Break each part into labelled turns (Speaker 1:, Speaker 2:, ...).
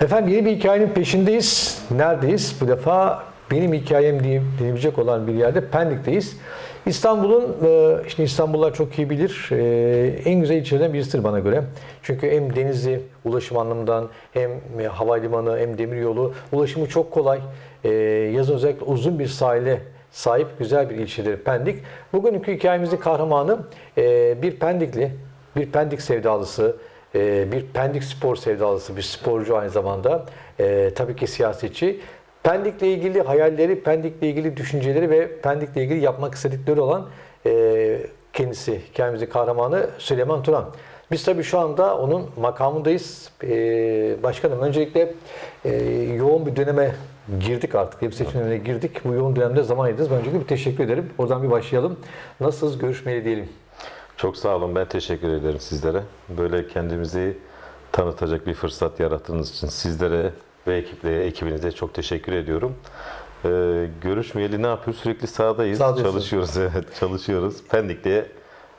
Speaker 1: Efendim yeni bir hikayenin peşindeyiz. Neredeyiz? Bu defa benim hikayem diye denilecek olan bir yerde Pendik'teyiz. İstanbul'un, e, şimdi İstanbullular çok iyi bilir, e, en güzel ilçelerden birisidir bana göre. Çünkü hem denizi, ulaşım anlamından hem havalimanı hem demiryolu ulaşımı çok kolay. E, Yazın özellikle uzun bir sahile sahip güzel bir ilçedir Pendik. Bugünkü hikayemizin kahramanı e, bir Pendikli, bir Pendik sevdalısı, e, bir Pendik spor sevdalısı, bir sporcu aynı zamanda. E, tabii ki siyasetçi. Pendik'le ilgili hayalleri, Pendik'le ilgili düşünceleri ve Pendik'le ilgili yapmak istedikleri olan e, kendisi, hikayemizin kahramanı Süleyman Turan. Biz tabii şu anda onun makamındayız. E, başkanım öncelikle e, yoğun bir döneme girdik artık. Hep seçim dönemine girdik. Bu yoğun dönemde zaman ayırdınız. Öncelikle bir teşekkür ederim. Oradan bir başlayalım. Nasılsınız? Görüşmeli diyelim.
Speaker 2: Çok sağ olun. Ben teşekkür ederim sizlere. Böyle kendimizi tanıtacak bir fırsat yarattığınız için sizlere ve ekiple, ekibinize çok teşekkür ediyorum. Ee, görüşmeyeli ne yapıyoruz? Sürekli sahadayız.
Speaker 1: Sahadasınız.
Speaker 2: Çalışıyoruz. Evet, çalışıyoruz. Pendik'te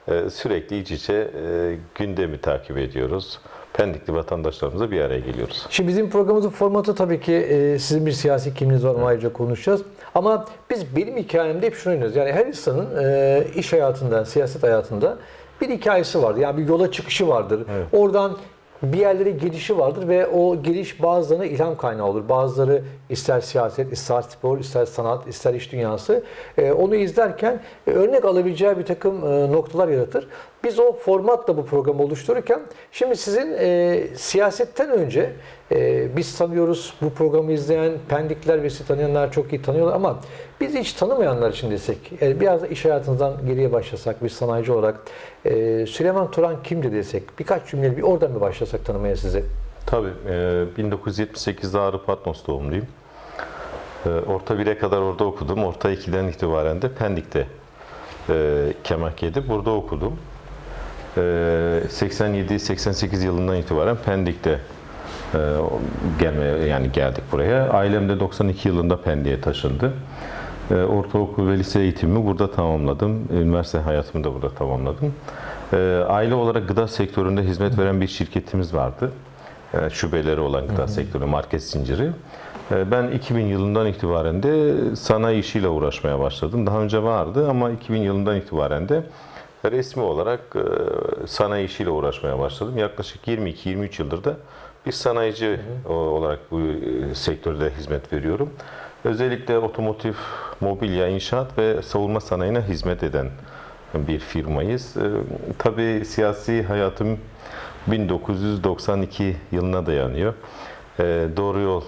Speaker 2: e, sürekli iç içe e, gündemi takip ediyoruz. Pendikli vatandaşlarımızla bir araya geliyoruz.
Speaker 1: Şimdi bizim programımızın formatı tabii ki e, sizin bir siyasi kimliğiniz var, onu ayrıca konuşacağız. Ama biz benim hikayemde hep şunu oynuyoruz. Yani her insanın e, iş hayatında, siyaset hayatında bir hikayesi vardır. Yani bir yola çıkışı vardır. Oradan bir yerlere gelişi vardır ve o geliş bazılarına ilham kaynağı olur. Bazıları ister siyaset, ister spor, ister sanat, ister iş dünyası. E, onu izlerken e, örnek alabileceği bir takım e, noktalar yaratır. Biz o formatla bu programı oluştururken şimdi sizin e, siyasetten önce e, biz tanıyoruz bu programı izleyen Pendikler ve sizi tanıyanlar çok iyi tanıyorlar ama biz hiç tanımayanlar için desek e, biraz da iş hayatınızdan geriye başlasak bir sanayici olarak e, Süleyman Turan kimdi desek birkaç cümleyle bir oradan bir başlasak tanımaya sizi.
Speaker 2: Tabii. e, 1978'de Ağrı Patmos doğumluyum. E, Orta 1'e kadar orada okudum. Orta 2'den itibaren de Pendik'te e, edip burada okudum. E, 87-88 yılından itibaren Pendik'te e, gelmeye yani geldik buraya. Ailem de 92 yılında Pendik'e taşındı. E, Ortaokul ve lise eğitimimi burada tamamladım. Üniversite hayatımı da burada tamamladım. E, Aile olarak gıda sektöründe hizmet veren bir şirketimiz vardı. E, Şubeleri olan gıda sektörü, market zinciri. Ben 2000 yılından itibaren de sanayi işiyle uğraşmaya başladım. Daha önce vardı ama 2000 yılından itibaren de resmi olarak e, sanayi işiyle uğraşmaya başladım. Yaklaşık 22-23 yıldır da bir sanayici olarak bu e, sektörde hizmet veriyorum. Özellikle otomotiv, mobilya, inşaat ve savunma sanayine hizmet eden bir firmayız. E, Tabii siyasi hayatım 1992 yılına dayanıyor. E, Doğru Yol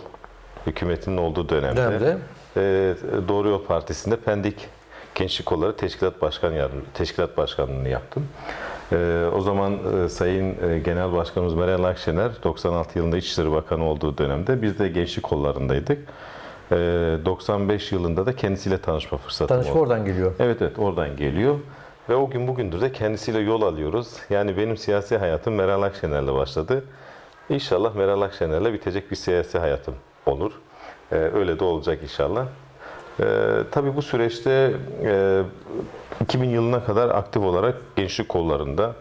Speaker 2: hükümetinin olduğu dönemde,
Speaker 1: Dönemde.
Speaker 2: e, Doğru Yol Partisi'nde Pendik Gençlik Kolları Teşkilat Başkan Yardım Teşkilat Başkanlığını yaptım. E, o zaman e, Sayın e, Genel Başkanımız Meral Akşener 96 yılında İçişleri Bakanı olduğu dönemde biz de gençlik kollarındaydık. E, 95 yılında da kendisiyle tanışma
Speaker 1: Tanışma
Speaker 2: oldu.
Speaker 1: oradan geliyor.
Speaker 2: Evet evet oradan geliyor. Ve o gün bugündür de kendisiyle yol alıyoruz. Yani benim siyasi hayatım Meral Akşener'le başladı. İnşallah Meral Akşener'le bitecek bir siyasi hayatım olur. Ee, öyle de olacak inşallah. Ee, tabii bu süreçte e, 2000 yılına kadar aktif olarak gençlik kollarında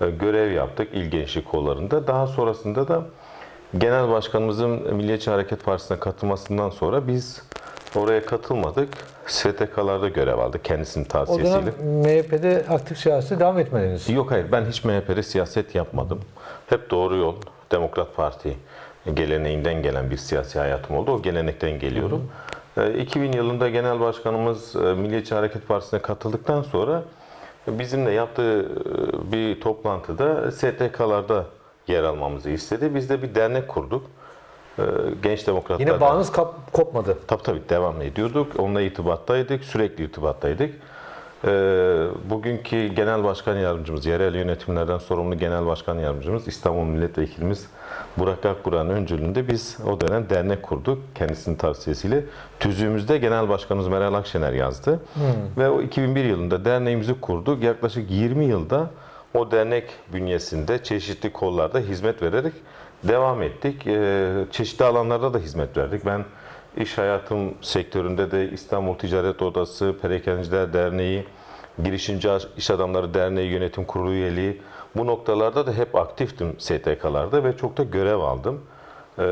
Speaker 2: e, görev yaptık, il gençlik kollarında. Daha sonrasında da Genel Başkanımızın Milliyetçi Hareket Partisi'ne katılmasından sonra biz oraya katılmadık. STK'larda görev aldık kendisinin
Speaker 1: O
Speaker 2: tavsiyesiyle.
Speaker 1: dönem MHP'de aktif siyasete devam etmediniz.
Speaker 2: Yok hayır ben hiç MHP'de siyaset yapmadım. Hep doğru yol, Demokrat Parti geleneğinden gelen bir siyasi hayatım oldu. O gelenekten geliyorum. Ee, 2000 yılında Genel Başkanımız e, Milliyetçi Hareket Partisi'ne katıldıktan sonra bizimle yaptığı e, bir toplantıda STK'larda yer almamızı istedi. Biz de bir dernek kurduk. Ee, Genç Demokratlar
Speaker 1: Yine bağınız kap- kopmadı.
Speaker 2: Tabii tabii devam ediyorduk. Onunla irtibattaydık, sürekli irtibattaydık. Ee, bugünkü genel başkan yardımcımız, yerel yönetimlerden sorumlu genel başkan yardımcımız, İstanbul Milletvekilimiz Burak Akburak'ın öncülüğünde biz o dönem dernek kurduk kendisinin tavsiyesiyle. Tüzüğümüzde genel başkanımız Meral Akşener yazdı. Ve o 2001 yılında derneğimizi kurduk. Yaklaşık 20 yılda o dernek bünyesinde çeşitli kollarda hizmet vererek devam ettik. Ee, çeşitli alanlarda da hizmet verdik. Ben iş hayatım sektöründe de İstanbul Ticaret Odası, Perakendiciler Derneği, Girişimci İş Adamları Derneği Yönetim Kurulu üyeliği bu noktalarda da hep aktiftim STK'larda ve çok da görev aldım. e,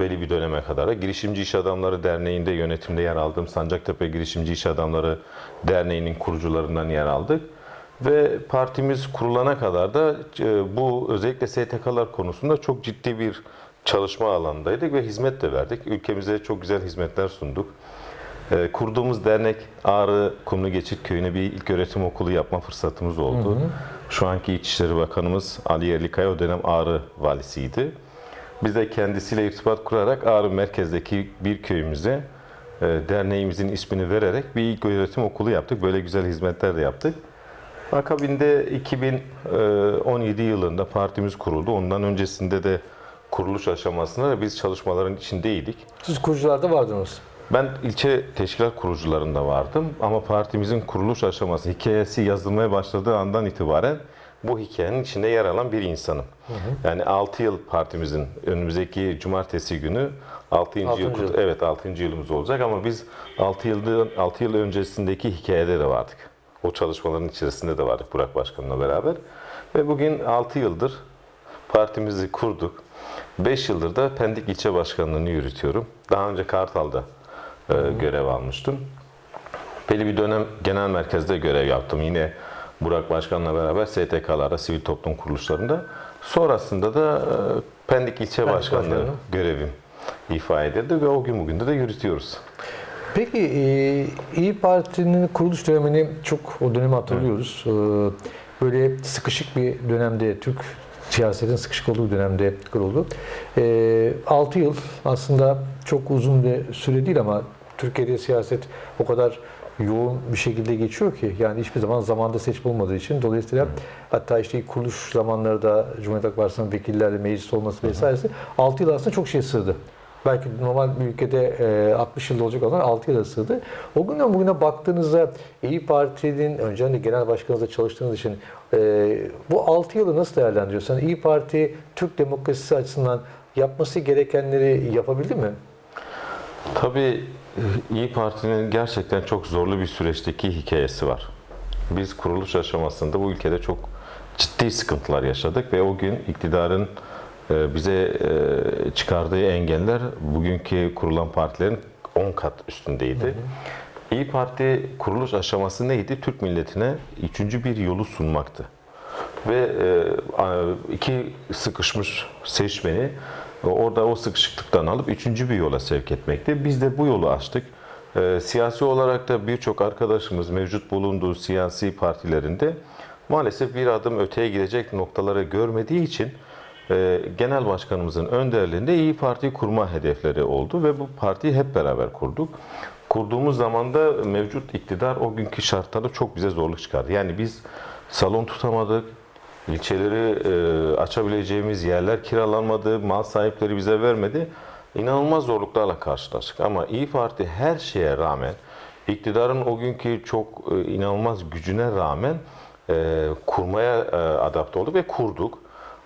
Speaker 2: belli bir döneme kadar. Girişimci İş Adamları Derneği'nde yönetimde yer aldım. Sancaktepe Girişimci İş Adamları Derneği'nin kurucularından yer aldık. Ve partimiz kurulana kadar da e, bu özellikle STK'lar konusunda çok ciddi bir çalışma alanındaydık ve hizmet de verdik. Ülkemize çok güzel hizmetler sunduk. E, Kurduğumuz dernek Ağrı Kumlu Geçit Köyü'ne bir ilk öğretim okulu yapma fırsatımız oldu. Şu anki İçişleri Bakanımız Ali Yerlikaya o dönem Ağrı valisiydi. Biz de kendisiyle irtibat kurarak Ağrı merkezdeki bir köyümüze e, derneğimizin ismini vererek bir ilk öğretim okulu yaptık. Böyle güzel hizmetler de yaptık. Akabinde 2017 yılında partimiz kuruldu. Ondan öncesinde de kuruluş aşamasında da biz çalışmaların içindeydik.
Speaker 1: Siz kurucularda vardınız.
Speaker 2: Ben ilçe teşkilat kurucularında vardım ama partimizin kuruluş aşaması, hikayesi yazılmaya başladığı andan itibaren bu hikayenin içinde yer alan bir insanım. Yani 6 yıl partimizin önümüzdeki cumartesi günü 6. yıl,
Speaker 1: Altıncı yıl.
Speaker 2: evet 6. yılımız olacak ama biz 6 yılda 6 yıl öncesindeki hikayede de vardık. O çalışmaların içerisinde de vardık Burak Başkan'la beraber. Ve bugün 6 yıldır partimizi kurduk. 5 yıldır da Pendik ilçe başkanlığını yürütüyorum. Daha önce Kartal'da e, görev almıştım. Belli bir dönem genel merkezde görev yaptım. Yine Burak Başkan'la beraber STK'larda, sivil toplum kuruluşlarında. Sonrasında da e, Pendik ilçe
Speaker 1: Pendik
Speaker 2: başkanlığı
Speaker 1: başkanlığı.
Speaker 2: görevim ifa edildi ve o gün bugün de, de yürütüyoruz.
Speaker 1: Peki e, İyi Parti'nin kuruluş dönemini çok o dönemi hatırlıyoruz. E, Böyle sıkışık bir dönemde Türk siyasetin sıkışık olduğu dönemde kuruldu. 6 yıl aslında çok uzun bir süre değil ama Türkiye'de siyaset o kadar yoğun bir şekilde geçiyor ki yani hiçbir zaman zamanda seçim olmadığı için dolayısıyla hatta işte kuruluş zamanları da Cumhuriyet Halk Partisi'nin vekillerle meclis olması vesairesi 6 yıl aslında çok şey sığdı. Belki normal bir ülkede e, 60 yılda olacak olan 6 yıla sığdı. O günden bugüne baktığınızda İyi Parti'nin önce de genel başkanınızla çalıştığınız için e, bu 6 yılı nasıl değerlendiriyorsun? İyi Parti Türk demokrasisi açısından yapması gerekenleri yapabildi mi?
Speaker 2: Tabii e, İyi Parti'nin gerçekten çok zorlu bir süreçteki hikayesi var. Biz kuruluş aşamasında bu ülkede çok ciddi sıkıntılar yaşadık ve o gün iktidarın e, bize e, çıkardığı engeller bugünkü kurulan partilerin 10 kat üstündeydi. İyi Parti kuruluş aşaması neydi? Türk milletine üçüncü bir yolu sunmaktı ve e, iki sıkışmış seçmeni orada o sıkışıklıktan alıp üçüncü bir yola sevk etmekte. Biz de bu yolu açtık. E, Siyasi olarak da birçok arkadaşımız mevcut bulunduğu siyasi partilerinde maalesef bir adım öteye gidecek noktaları görmediği için e, Genel Başkanımızın önderliğinde İyi Parti kurma hedefleri oldu ve bu partiyi hep beraber kurduk. Kurduğumuz zaman da mevcut iktidar o günkü şartlarda çok bize zorluk çıkardı. Yani biz salon tutamadık, ilçeleri e, açabileceğimiz yerler kiralanmadı, mal sahipleri bize vermedi. İnanılmaz zorluklarla karşılaştık. Ama İyi Parti her şeye rağmen, iktidarın o günkü çok e, inanılmaz gücüne rağmen e, kurmaya adapte olduk ve kurduk.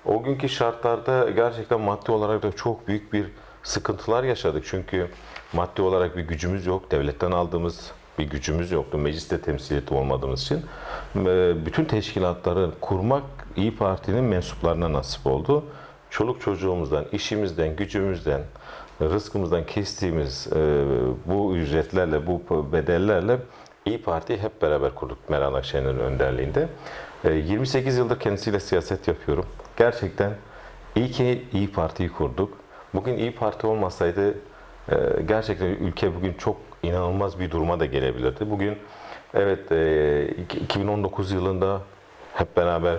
Speaker 2: O günkü şartlarda gerçekten maddi olarak da çok büyük bir sıkıntılar yaşadık. Çünkü maddi olarak bir gücümüz yok. Devletten aldığımız bir gücümüz yoktu. Mecliste temsiliyeti olmadığımız için. Bütün teşkilatları kurmak İyi Parti'nin mensuplarına nasip oldu. Çoluk çocuğumuzdan, işimizden, gücümüzden, rızkımızdan kestiğimiz bu ücretlerle, bu bedellerle İyi Parti'yi hep beraber kurduk Meral Akşener'in önderliğinde. E, 28 yıldır kendisiyle siyaset yapıyorum. Gerçekten iyi ki İyi Parti'yi kurduk. Bugün İyi Parti olmasaydı e, gerçekten ülke bugün çok inanılmaz bir duruma da gelebilirdi. Bugün evet e, iki- 2019 yılında hep beraber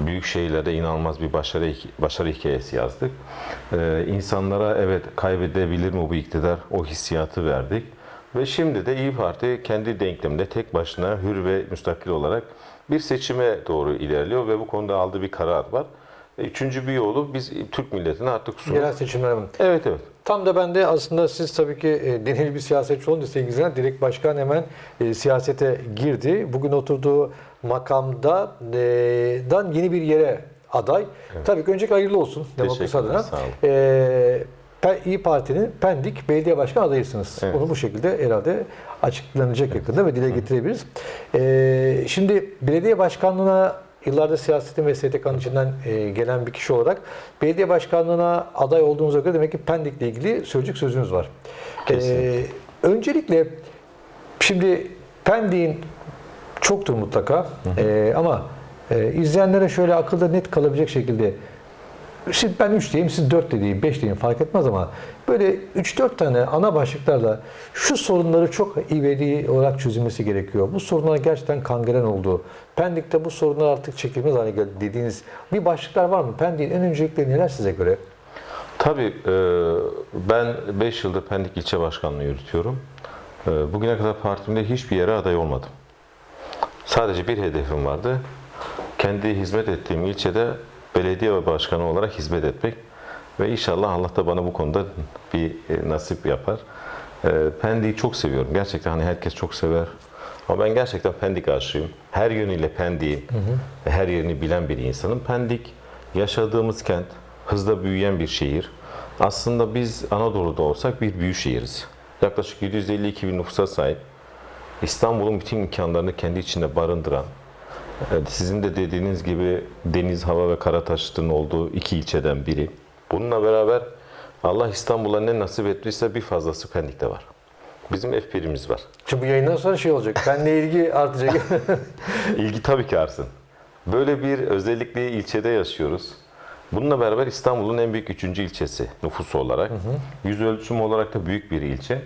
Speaker 2: büyük şehirlerde inanılmaz bir başarı başarı hikayesi yazdık. Ee, insanlara evet kaybedebilir mi bu iktidar o hissiyatı verdik. Ve şimdi de İyi Parti kendi denkleminde tek başına hür ve müstakil olarak bir seçime doğru ilerliyor ve bu konuda aldığı bir karar var. E, Üçüncü bir yolu biz Türk milletine artık sunup...
Speaker 1: Genel seçimler mi?
Speaker 2: Evet evet.
Speaker 1: Tam da ben de aslında siz tabii ki e, deneyimli bir siyasetçi olunca sevgili izleyenler, direkt başkan hemen e, siyasete girdi. Bugün oturduğu makamda e, dan yeni bir yere aday. Tabii ki öncelikle hayırlı olsun demokrasi adına.
Speaker 2: sağ olun.
Speaker 1: E, İyi Parti'nin Pendik Belediye Başkanı adayısınız.
Speaker 2: Evet.
Speaker 1: Bunu bu şekilde herhalde açıklanacak yakında ve dile getirebiliriz. E, şimdi belediye başkanlığına yıllardır siyasetin ve STK'nın içinden e, gelen bir kişi olarak belediye başkanlığına aday olduğunuza göre demek ki Pendik'le ilgili söyleyecek sözünüz var.
Speaker 2: Kesinlikle.
Speaker 1: E, öncelikle şimdi Pendik'in çoktur mutlaka E, ama e, izleyenlere şöyle akılda net kalabilecek şekilde Şimdi ben 3 diyeyim, siz 4 de diyeyim, 5 diyeyim fark etmez ama böyle 3-4 tane ana başlıklarla şu sorunları çok ivedi olarak çözülmesi gerekiyor. Bu sorunlar gerçekten kangren oldu. Pendik'te bu sorunlar artık çekilmez hale geldi dediğiniz bir başlıklar var mı? Pendik'in en öncelikleri neler size göre?
Speaker 2: Tabii e, ben 5 yıldır Pendik ilçe başkanlığı yürütüyorum. E, Bugüne kadar partimde hiçbir yere aday olmadım. Sadece bir hedefim vardı. Kendi hizmet ettiğim ilçede belediye başkanı olarak hizmet etmek. Ve inşallah Allah da bana bu konuda bir e, nasip yapar. E, Pendik'i çok seviyorum. Gerçekten hani herkes çok sever. Ama ben gerçekten Pendik aşığıyım. Her yönüyle Pendik'i, her yerini bilen bir insanım. Pendik yaşadığımız kent, hızla büyüyen bir şehir. Aslında biz Anadolu'da olsak bir büyük şehiriz. Yaklaşık 752 bin nüfusa sahip. İstanbul'un bütün imkanlarını kendi içinde barındıran, Evet, sizin de dediğiniz gibi deniz, hava ve kara taşıtının olduğu iki ilçeden biri. Bununla beraber Allah İstanbul'a ne nasip ettiyse bir fazlası Pendik'te var. Bizim F1'imiz var.
Speaker 1: Şimdi bu yayından sonra şey olacak, benle ilgi artacak.
Speaker 2: İlgi tabii ki artsın. Böyle bir özellikle ilçede yaşıyoruz. Bununla beraber İstanbul'un en büyük üçüncü ilçesi nüfus olarak. Yüz ölçümü olarak da büyük bir ilçe.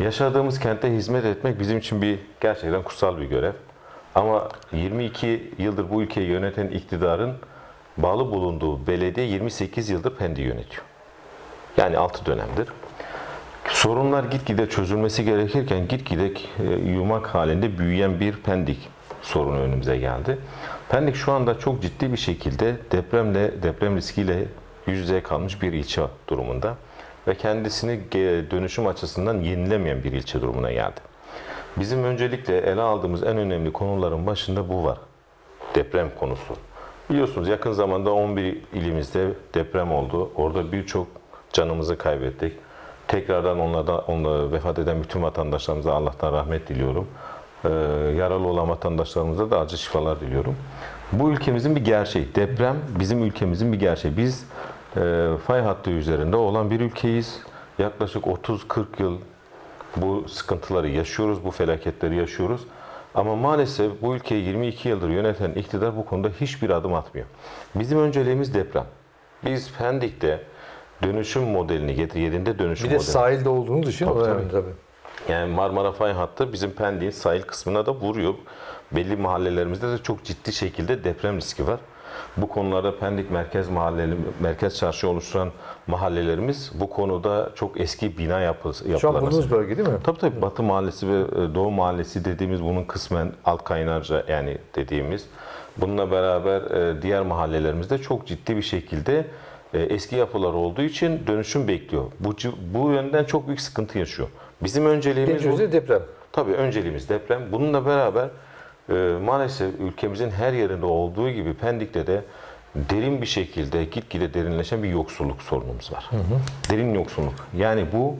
Speaker 2: Yaşadığımız kente hizmet etmek bizim için bir gerçekten kutsal bir görev. Ama 22 yıldır bu ülkeyi yöneten iktidarın bağlı bulunduğu belediye 28 yıldır Pendik'i yönetiyor. Yani 6 dönemdir. Sorunlar gitgide çözülmesi gerekirken gitgide e, yumak halinde büyüyen bir Pendik sorunu önümüze geldi. Pendik şu anda çok ciddi bir şekilde depremle, deprem riskiyle yüz yüze kalmış bir ilçe durumunda ve kendisini dönüşüm açısından yenilemeyen bir ilçe durumuna geldi. Bizim öncelikle ele aldığımız en önemli konuların başında bu var. Deprem konusu. Biliyorsunuz yakın zamanda 11 ilimizde deprem oldu. Orada birçok canımızı kaybettik. Tekrardan onlardan onlara vefat eden bütün vatandaşlarımıza Allah'tan rahmet diliyorum. Ee, yaralı olan vatandaşlarımıza da acı şifalar diliyorum. Bu ülkemizin bir gerçeği. Deprem bizim ülkemizin bir gerçeği. Biz e, fay hattı üzerinde olan bir ülkeyiz. Yaklaşık 30-40 yıl bu sıkıntıları yaşıyoruz, bu felaketleri yaşıyoruz. Ama maalesef bu ülkeyi 22 yıldır yöneten iktidar bu konuda hiçbir adım atmıyor. Bizim önceliğimiz deprem. Biz Pendik'te dönüşüm modelini getir, yerinde dönüşüm
Speaker 1: bir de
Speaker 2: modelini.
Speaker 1: sahilde olduğunuz için
Speaker 2: Tabii,
Speaker 1: önemli tabii.
Speaker 2: Yani Marmara Fay Hattı bizim Pendik'in sahil kısmına da vuruyor. Belli mahallelerimizde de çok ciddi şekilde deprem riski var. Bu konularda Pendik merkez mahalleli, merkez çarşı oluşturan mahallelerimiz bu konuda çok eski bina yapı,
Speaker 1: Şu an bulunduğunuz bölge değil mi?
Speaker 2: Tabii tabii Batı Mahallesi ve e, Doğu Mahallesi dediğimiz bunun kısmen alt kaynarca yani dediğimiz. Bununla beraber e, diğer mahallelerimizde çok ciddi bir şekilde e, eski yapılar olduğu için dönüşüm bekliyor. Bu bu yönden çok büyük sıkıntı yaşıyor. Bizim önceliğimiz bu.
Speaker 1: Deprem.
Speaker 2: Tabii önceliğimiz deprem. Bununla beraber maalesef ülkemizin her yerinde olduğu gibi Pendik'te de derin bir şekilde gitgide derinleşen bir yoksulluk sorunumuz var. Derin yoksulluk. Yani bu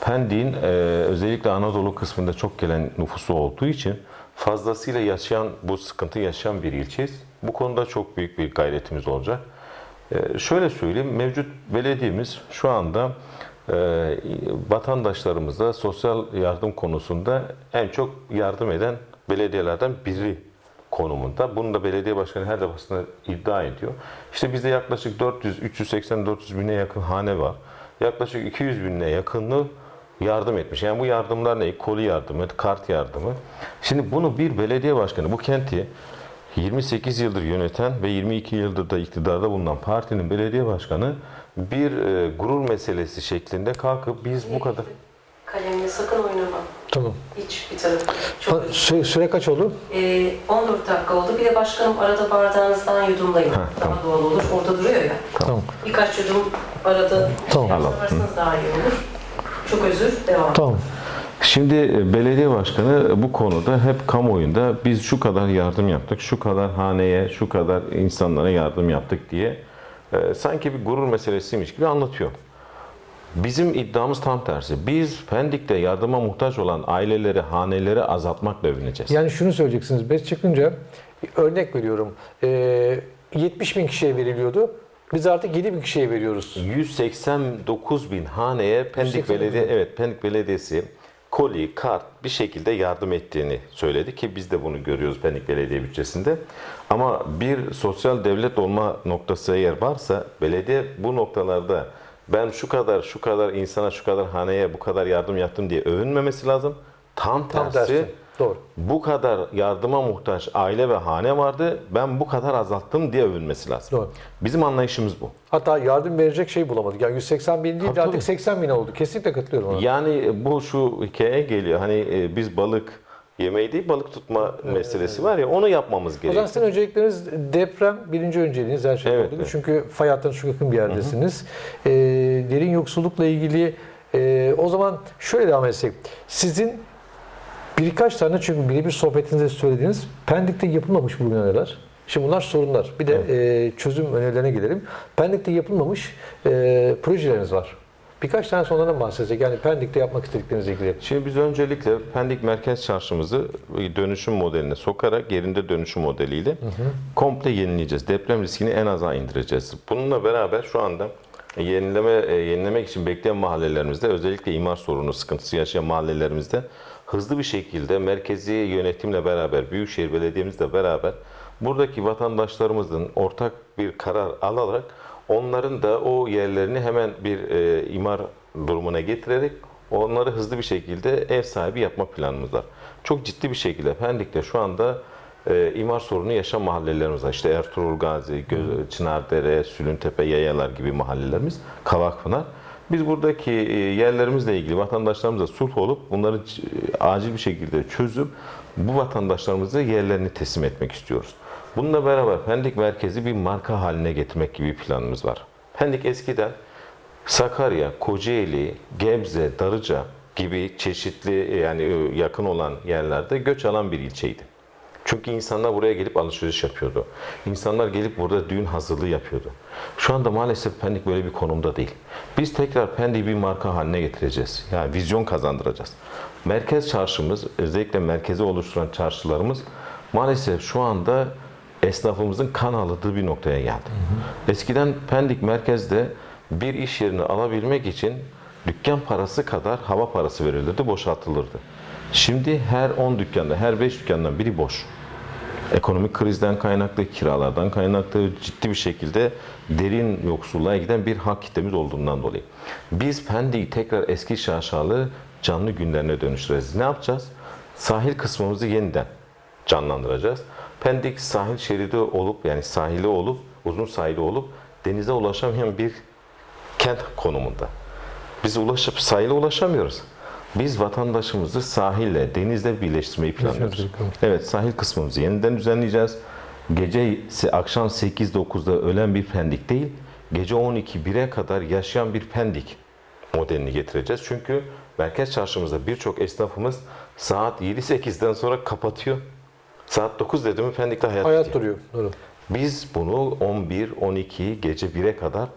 Speaker 2: Pendik'in e, özellikle Anadolu kısmında çok gelen nüfusu olduğu için fazlasıyla yaşayan, bu sıkıntı yaşayan bir ilçeyiz. Bu konuda çok büyük bir gayretimiz olacak. E, şöyle söyleyeyim, mevcut belediyemiz şu anda e, vatandaşlarımıza sosyal yardım konusunda en çok yardım eden belediyelerden biri konumunda. Bunu da belediye başkanı her defasında iddia ediyor. İşte bizde yaklaşık 400, 380, 400 bine yakın hane var. Yaklaşık 200 bine yakınlığı yardım etmiş. Yani bu yardımlar ne? Koli yardımı, kart yardımı. Şimdi bunu bir belediye başkanı bu kenti 28 yıldır yöneten ve 22 yıldır da iktidarda bulunan partinin belediye başkanı bir e, gurur meselesi şeklinde kalkıp biz bu kadar
Speaker 3: Kalemle sakın oynama.
Speaker 1: Tamam.
Speaker 3: Hiç bir tarafı.
Speaker 1: Ha,
Speaker 3: Çok
Speaker 1: Süre, süre kaç oldu?
Speaker 3: Ee, 14 dakika oldu. Bir de başkanım arada bardağınızdan yudumlayın.
Speaker 2: Ha,
Speaker 3: daha
Speaker 2: tamam.
Speaker 3: doğal olur. Orada duruyor ya.
Speaker 1: Tamam.
Speaker 3: Birkaç yudum arada
Speaker 1: Tamam.
Speaker 3: şey yaparsanız daha iyi olur. Çok özür. Devam.
Speaker 1: Tamam.
Speaker 2: Şimdi e, belediye başkanı bu konuda hep kamuoyunda biz şu kadar yardım yaptık, şu kadar haneye, şu kadar insanlara yardım yaptık diye e, sanki bir gurur meselesiymiş gibi anlatıyor. Bizim iddiamız tam tersi. Biz Pendik'te yardıma muhtaç olan aileleri, haneleri azaltmakla övüneceğiz.
Speaker 1: Yani şunu söyleyeceksiniz. Bez çıkınca örnek veriyorum e, 70 bin kişiye veriliyordu. Biz artık 7 bin kişiye veriyoruz.
Speaker 2: 189 bin haneye Pendik
Speaker 1: 189
Speaker 2: Belediye evet Pendik Belediyesi koli, kart bir şekilde yardım ettiğini söyledi ki biz de bunu görüyoruz Pendik Belediye bütçesinde. Ama bir sosyal devlet olma noktası eğer varsa belediye bu noktalarda ben şu kadar şu kadar insana şu kadar haneye bu kadar yardım yaptım diye övünmemesi lazım. Tam
Speaker 1: Tam
Speaker 2: tersi
Speaker 1: tersi. Doğru.
Speaker 2: bu kadar yardıma muhtaç aile ve hane vardı. Ben bu kadar azalttım diye övünmesi lazım.
Speaker 1: Doğru.
Speaker 2: Bizim anlayışımız bu.
Speaker 1: Hatta yardım verecek şey bulamadık. Yani 180 bin değil
Speaker 2: Tabii,
Speaker 1: artık
Speaker 2: tabii.
Speaker 1: 80 bin oldu. Kesinlikle katılıyorum ona.
Speaker 2: Yani bu şu hikaye geliyor. Hani e, biz balık yemeği değil balık tutma meselesi var ya onu yapmamız
Speaker 1: O zaman
Speaker 2: gerekiyor.
Speaker 1: sizin öncelikleriniz deprem birinci önceliğiniz her şey
Speaker 2: Evet,
Speaker 1: gibi.
Speaker 2: evet.
Speaker 1: Çünkü fay hattına çok yakın bir yerdesiniz. Ee, derin yoksullukla ilgili e, o zaman şöyle devam etsek. Sizin birkaç tane çünkü birebir sohbetinizde söylediğiniz Pendik'te yapılmamış bugüne kadar. Şimdi bunlar sorunlar. Bir de e, çözüm önerilerine gelelim. Pendik'te yapılmamış e, projeleriniz var. Birkaç tane onlardan bahsedecek. Yani Pendik'te yapmak istediklerinizle ilgili.
Speaker 2: Şimdi biz öncelikle Pendik Merkez Çarşımızı dönüşüm modeline sokarak yerinde dönüşüm modeliyle komple yenileyeceğiz. Deprem riskini en aza indireceğiz. Bununla beraber şu anda yenileme e, yenilemek için bekleyen mahallelerimizde özellikle imar sorunu sıkıntısı yaşayan mahallelerimizde hızlı bir şekilde merkezi yönetimle beraber Büyükşehir Belediye'mizle beraber buradaki vatandaşlarımızın ortak bir karar alarak onların da o yerlerini hemen bir e, imar durumuna getirerek onları hızlı bir şekilde ev sahibi yapma planımız var. Çok ciddi bir şekilde Pendik'te şu anda e, imar sorunu yaşayan mahallelerimiz var. İşte Ertuğrul Gazi, Gö- Çınardere, Sülüntepe, Yayalar gibi mahallelerimiz, Kavakpınar. Biz buradaki e, yerlerimizle ilgili vatandaşlarımızla sulh olup bunları c- acil bir şekilde çözüp bu vatandaşlarımıza yerlerini teslim etmek istiyoruz. Bununla beraber Pendik merkezi bir marka haline getirmek gibi planımız var. Pendik eskiden Sakarya, Kocaeli, Gebze, Darıca gibi çeşitli yani yakın olan yerlerde göç alan bir ilçeydi. Çünkü insanlar buraya gelip alışveriş yapıyordu. İnsanlar gelip burada düğün hazırlığı yapıyordu. Şu anda maalesef Pendik böyle bir konumda değil. Biz tekrar Pendik'i bir marka haline getireceğiz. Yani vizyon kazandıracağız. Merkez çarşımız, özellikle merkezi oluşturan çarşılarımız maalesef şu anda esnafımızın kan ağladığı bir noktaya geldi. Eskiden Pendik merkezde bir iş yerini alabilmek için dükkan parası kadar hava parası verilirdi, boşaltılırdı. Şimdi her 10 dükkanda, her 5 dükkandan biri boş. Ekonomik krizden kaynaklı, kiralardan kaynaklı ciddi bir şekilde derin yoksulluğa giden bir halk kitlemiz olduğundan dolayı. Biz Pendik'i tekrar eski şaşalı canlı günlerine dönüştüreceğiz. Ne yapacağız? Sahil kısmımızı yeniden canlandıracağız. Pendik sahil şeridi olup yani sahili olup uzun sahili olup denize ulaşamayan bir kent konumunda. Biz ulaşıp sahile ulaşamıyoruz. Biz vatandaşımızı sahille, denizle birleştirmeyi planlıyoruz. Evet, sahil kısmımızı yeniden düzenleyeceğiz. Gece akşam 8-9'da ölen bir pendik değil, gece 12-1'e kadar yaşayan bir pendik modelini getireceğiz. Çünkü merkez çarşımızda birçok esnafımız saat 7-8'den sonra kapatıyor. Saat 9 dedi mi pendikte hayat,
Speaker 1: Hayat duruyor. Doğru.
Speaker 2: Biz bunu 11, 12, gece 1'e kadar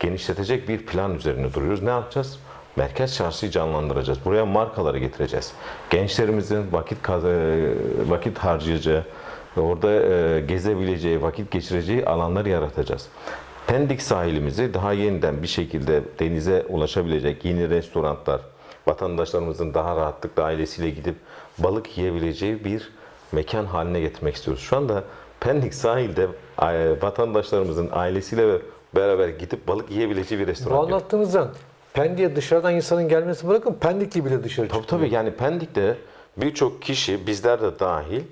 Speaker 2: genişletecek bir plan üzerine duruyoruz. Ne yapacağız? Merkez çarşıyı canlandıracağız. Buraya markaları getireceğiz. Gençlerimizin vakit e, vakit harcayacağı, orada e, gezebileceği, vakit geçireceği alanlar yaratacağız. Pendik sahilimizi daha yeniden bir şekilde denize ulaşabilecek yeni restoranlar, vatandaşlarımızın daha rahatlıkla ailesiyle gidip balık yiyebileceği bir mekan haline getirmek istiyoruz. Şu anda Pendik sahilde e, vatandaşlarımızın ailesiyle beraber gidip balık yiyebileceği bir
Speaker 1: Bu
Speaker 2: restoran. yok.
Speaker 1: anlattığınızdan Pendik'e dışarıdan insanın gelmesi bırakın Pendikli bile dışarı
Speaker 2: Tabii
Speaker 1: çıkıyor.
Speaker 2: tabii yani Pendik'te birçok kişi bizler de dahil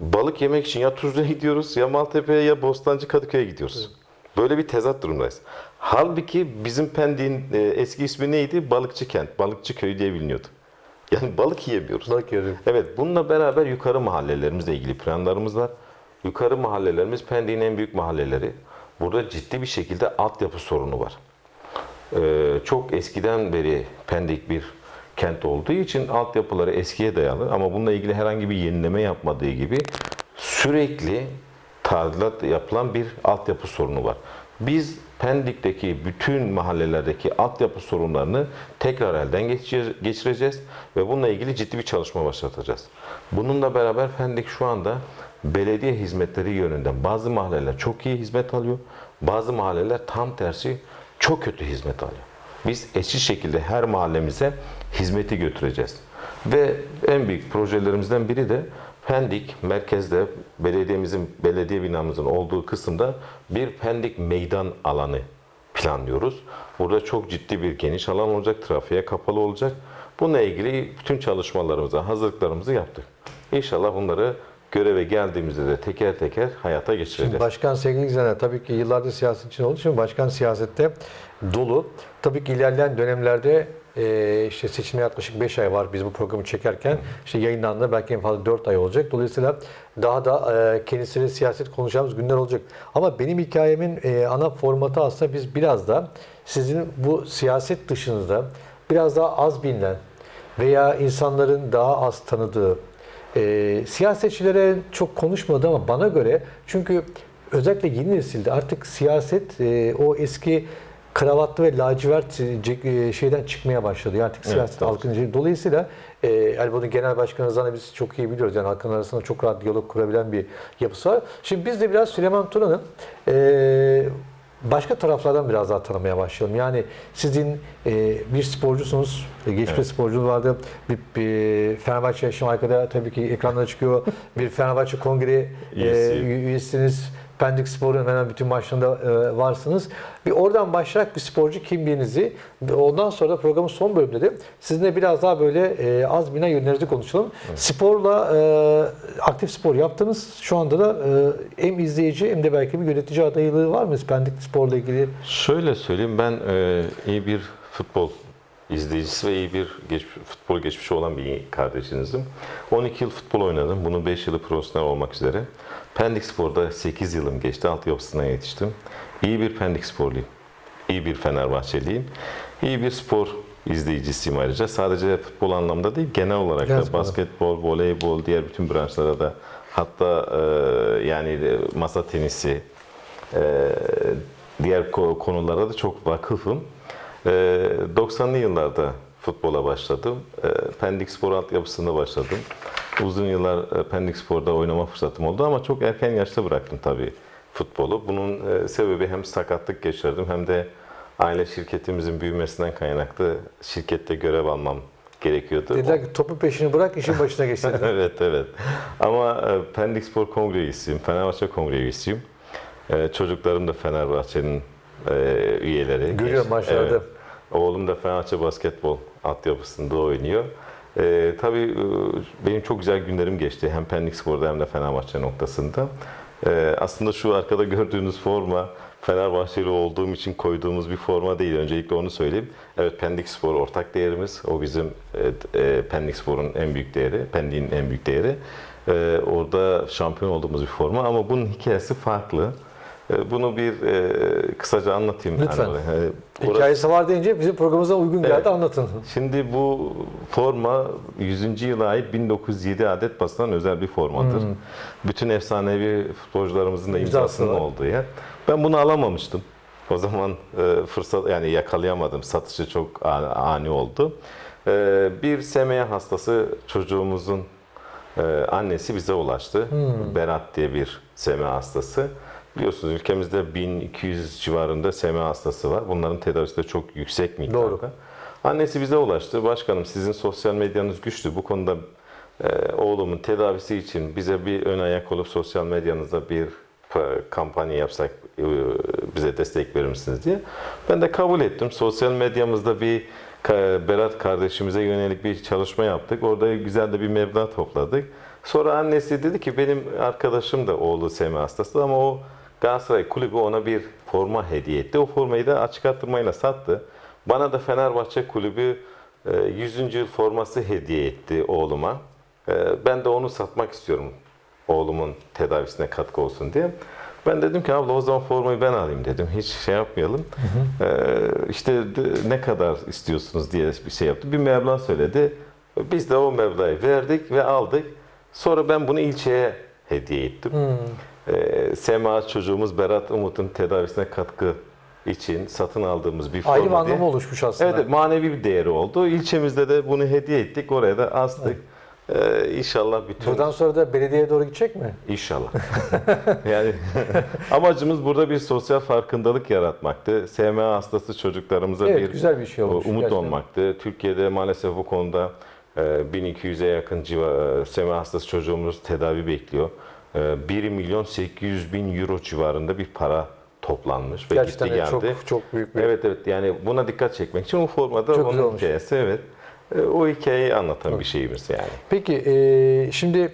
Speaker 2: balık yemek için ya Tuzla'ya gidiyoruz ya Maltepe'ye ya Bostancı Kadıköy'e gidiyoruz. Böyle bir tezat durumdayız. Halbuki bizim Pendik'in e, eski ismi neydi? Balıkçı kent, Balıkçı köy diye biliniyordu. Yani balık yiyemiyoruz.
Speaker 1: Balık yiyor.
Speaker 2: Evet, bununla beraber yukarı mahallelerimizle ilgili planlarımız var. Yukarı mahallelerimiz Pendik'in en büyük mahalleleri. Burada ciddi bir şekilde altyapı sorunu var. Ee, çok eskiden beri Pendik bir kent olduğu için altyapıları eskiye dayalı ama bununla ilgili herhangi bir yenileme yapmadığı gibi sürekli tadilat yapılan bir altyapı sorunu var. Biz Pendik'teki bütün mahallelerdeki altyapı sorunlarını tekrar elden geçir- geçireceğiz ve bununla ilgili ciddi bir çalışma başlatacağız. Bununla beraber Pendik şu anda belediye hizmetleri yönünden bazı mahalleler çok iyi hizmet alıyor. Bazı mahalleler tam tersi çok kötü hizmet alıyor. Biz eşit şekilde her mahallemize hizmeti götüreceğiz. Ve en büyük projelerimizden biri de Pendik merkezde belediyemizin belediye binamızın olduğu kısımda bir Pendik meydan alanı planlıyoruz. Burada çok ciddi bir geniş alan olacak, trafiğe kapalı olacak. Bununla ilgili bütün çalışmalarımızı, hazırlıklarımızı yaptık. İnşallah bunları göreve geldiğimizde de teker teker hayata geçireceğiz.
Speaker 1: Başkan sevgili izleyenler tabii ki yıllardır siyaset için olduğu için başkan siyasette dolu. Tabii ki ilerleyen dönemlerde e, işte seçime yaklaşık 5 ay var biz bu programı çekerken. işte yayınlandığında belki en fazla 4 ay olacak. Dolayısıyla daha da e, kendisiyle siyaset konuşacağımız günler olacak. Ama benim hikayemin e, ana formatı aslında biz biraz da sizin bu siyaset dışınızda biraz daha az bilinen veya insanların daha az tanıdığı e, siyasetçilere çok konuşmadı ama bana göre çünkü özellikle yeni nesilde artık siyaset e, o eski kravatlı ve lacivert e, e, şeyden çıkmaya başladı. Yani artık siyaset halkın içi- Dolayısıyla e, yani bunu genel başkanımızdan da biz çok iyi biliyoruz. Yani halkın arasında çok rahat diyalog kurabilen bir yapısı var. Şimdi biz de biraz Süleyman Turan'ın e, başka taraflardan biraz daha tanımaya başlayalım. Yani sizin e, bir sporcusunuz, e, geçmiş sporcunuz vardı. Bir, bir Fenerbahçe şimdi arkada tabii ki ekranlara çıkıyor. bir Fenerbahçe Kongre e,
Speaker 2: Üyesi.
Speaker 1: üyesiniz. Pendik Spor'un hemen bütün maçlarında e, varsınız. Bir oradan başlayarak bir sporcu kimliğinizi ondan sonra programın son bölümünde de sizinle biraz daha böyle e, az bina yönlerinizi konuşalım. Sporla e, aktif spor yaptınız. Şu anda da e, hem izleyici hem de belki bir yönetici adaylığı var mı Pendik Spor'la ilgili?
Speaker 2: Şöyle söyleyeyim ben e, iyi bir futbol izleyicisi ve iyi bir geç, futbol geçmişi olan bir kardeşinizim. 12 yıl futbol oynadım. Bunun 5 yılı profesyonel olmak üzere. Pendik Spor'da 8 yılım geçti. Altyapısına yetiştim. İyi bir Pendik Sporluyum. İyi bir Fenerbahçeliyim. İyi bir spor izleyicisiyim ayrıca. Sadece futbol anlamda değil, genel olarak da basketbol, voleybol, diğer bütün branşlara da hatta e, yani e, masa tenisi, e, diğer ko- konulara da çok vakıfım. E, 90'lı yıllarda futbola başladım. E, Pendik Spor altyapısında başladım. Uzun yıllar e, Pendik Spor'da oynama fırsatım oldu ama çok erken yaşta bıraktım tabii futbolu. Bunun e, sebebi hem sakatlık geçirdim hem de aile şirketimizin büyümesinden kaynaklı şirkette görev almam gerekiyordu.
Speaker 1: Dediler ki topu peşini bırak işin başına geç.
Speaker 2: evet evet. Ama e, Pendik Spor Kongre üyesiyim. Fenerbahçe Kongre üyesiyim. Çocuklarım da Fenerbahçe'nin üyeleri.
Speaker 1: Görüyorum maçlarda.
Speaker 2: Evet. Oğlum da Fenerbahçe basketbol altyapısında oynuyor. E, tabii benim çok güzel günlerim geçti. Hem Pendik Spor'da hem de Fenerbahçe noktasında. E, aslında şu arkada gördüğünüz forma Fenerbahçeli olduğum için koyduğumuz bir forma değil. Öncelikle onu söyleyeyim. Evet Pendik Spor ortak değerimiz. O bizim e, e, Pendik Spor'un en büyük değeri. Pendik'in en büyük değeri. E, orada şampiyon olduğumuz bir forma ama bunun hikayesi farklı. E, bunu bir e, kısaca anlatayım.
Speaker 1: Lütfen.
Speaker 2: E, orası-
Speaker 1: Hikayesi var deyince bizim programımıza uygun geldi
Speaker 2: Evet.
Speaker 1: anlatın.
Speaker 2: Şimdi bu forma 100. yıla ait 1907 adet basılan özel bir formadır. Bütün efsanevi futbolcularımızın da
Speaker 1: İmzası
Speaker 2: imzasının olduğu yer. Ben bunu alamamıştım. O zaman e, fırsat yani yakalayamadım. Satışı çok ani oldu. E, bir semeye hastası çocuğumuzun e, annesi bize ulaştı. Berat diye bir seme hastası. Biliyorsunuz ülkemizde 1200 civarında seme hastası var. Bunların tedavisi de çok yüksek miktarda.
Speaker 1: Doğru.
Speaker 2: Annesi bize ulaştı. Başkanım sizin sosyal medyanız güçlü. Bu konuda e, oğlumun tedavisi için bize bir ön ayak olup sosyal medyanızda bir pa- kampanya yapsak e, bize destek verir misiniz diye. Ben de kabul ettim. Sosyal medyamızda bir ka- Berat kardeşimize yönelik bir çalışma yaptık. Orada güzel de bir meblağ topladık. Sonra annesi dedi ki benim arkadaşım da oğlu seme hastası ama o Galatasaray kulübü ona bir forma hediye etti. O formayı da açık arttırmayla sattı. Bana da Fenerbahçe kulübü e, 100. yıl forması hediye etti oğluma. E, Ben de onu satmak istiyorum oğlumun tedavisine katkı olsun diye. Ben dedim ki abla o zaman formayı ben alayım dedim. Hiç şey yapmayalım. E, işte de- ne kadar istiyorsunuz diye bir şey yaptı. Bir meblağ söyledi. Biz de o meblağı verdik ve aldık. Sonra ben bunu ilçeye hediye ettim. E, Sema çocuğumuz Berat Umut'un tedavisine katkı için satın aldığımız bir forma
Speaker 1: Ayrı bir
Speaker 2: diye.
Speaker 1: anlamı oluşmuş aslında.
Speaker 2: Evet, manevi bir değeri oldu. İlçemizde de bunu hediye ettik. Oraya da astık. Ee, inşallah bütün
Speaker 1: Buradan sonra da belediyeye doğru gidecek mi?
Speaker 2: İnşallah. yani amacımız burada bir sosyal farkındalık yaratmaktı. SMA hastası çocuklarımıza
Speaker 1: Evet,
Speaker 2: bir
Speaker 1: güzel bir şey olmuş
Speaker 2: umut
Speaker 1: gerçekten.
Speaker 2: olmaktı. Türkiye'de maalesef bu konuda e, 1200'e yakın civa, e, SMA hastası çocuğumuz tedavi bekliyor. E, 1 milyon 800 bin euro civarında bir para toplanmış ve
Speaker 1: Gerçekten
Speaker 2: gitti
Speaker 1: evet,
Speaker 2: geldi.
Speaker 1: çok çok büyük bir
Speaker 2: Evet evet yani buna dikkat çekmek için o formada
Speaker 1: Çok
Speaker 2: onun hikayesi evet. E, O hikayeyi anlatan bir şeyimiz yani.
Speaker 1: Peki e, şimdi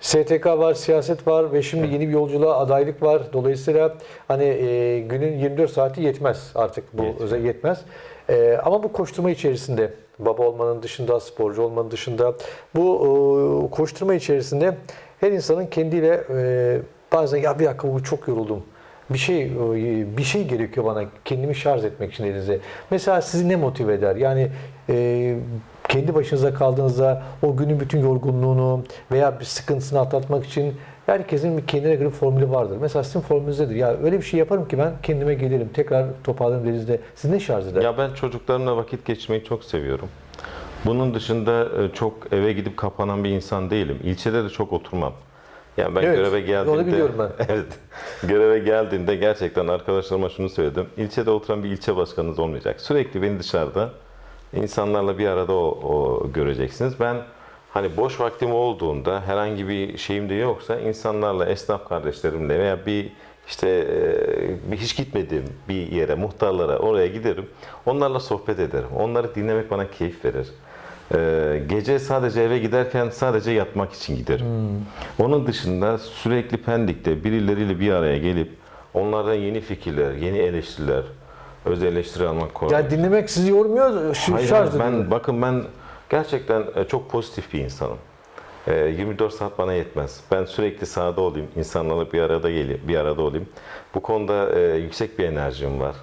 Speaker 1: STK var, siyaset var ve şimdi yeni bir yolculuğa adaylık var. Dolayısıyla hani e, günün 24 saati yetmez artık bu
Speaker 2: Yetmiyor.
Speaker 1: özel yetmez. E, ama bu koşturma içerisinde baba olmanın dışında, sporcu olmanın dışında bu e, koşturma içerisinde her insanın kendiyle e, bazen ya bir dakika bu çok yoruldum. Bir şey e, bir şey gerekiyor bana kendimi şarj etmek için elinize. Mesela sizi ne motive eder? Yani e, kendi başınıza kaldığınızda o günün bütün yorgunluğunu veya bir sıkıntısını atlatmak için herkesin bir kendine göre formülü vardır. Mesela sizin formülünüz nedir? Ya öyle bir şey yaparım ki ben kendime gelirim, tekrar toparlarım denizde. Siz ne şarj eder?
Speaker 2: Ya ben çocuklarımla vakit geçirmeyi çok seviyorum. Bunun dışında e, çok eve gidip kapanan bir insan değilim. İlçede de çok oturmam. Yani ben
Speaker 1: Evet,
Speaker 2: göreve
Speaker 1: onu
Speaker 2: geldiğimde
Speaker 1: biliyorum ben.
Speaker 2: evet. Göreve geldiğinde gerçekten arkadaşlarıma şunu söyledim. İlçede oturan bir ilçe başkanınız olmayacak. Sürekli beni dışarıda insanlarla bir arada o, o göreceksiniz. Ben hani boş vaktim olduğunda herhangi bir şeyim de yoksa insanlarla, esnaf kardeşlerimle veya bir işte e, bir hiç gitmediğim bir yere, muhtarlara oraya giderim. Onlarla sohbet ederim. Onları dinlemek bana keyif verir. Ee, gece sadece eve giderken sadece yatmak için giderim. Onun dışında sürekli Pendik'te birileriyle bir araya gelip onlardan yeni fikirler, yeni eleştiriler, öz eleştiri almak kolay.
Speaker 1: Yani dinlemek sizi yormuyor, şu
Speaker 2: Hayır, hayır, ben bakın ben gerçekten e, çok pozitif bir insanım. E, 24 saat bana yetmez. Ben sürekli sahada olayım, insanlarla bir arada geleyim, bir arada olayım. Bu konuda e, yüksek bir enerjim var.